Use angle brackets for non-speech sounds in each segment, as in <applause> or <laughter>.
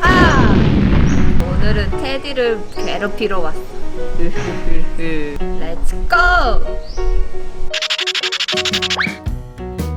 아! 오늘은 테디를 괴롭히러 왔어. <laughs> 렛츠고!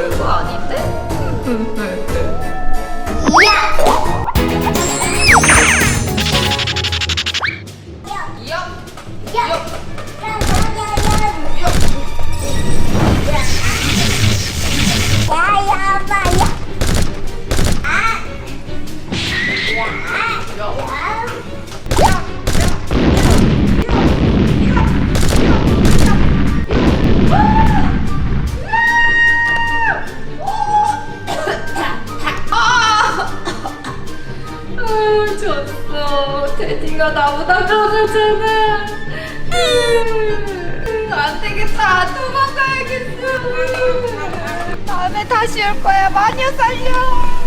별거 아닌데? 테디가 나보다 더을 잖아. 안 되겠다. 도망가야겠어. 다음에 다시 올 거야. 마녀 살려.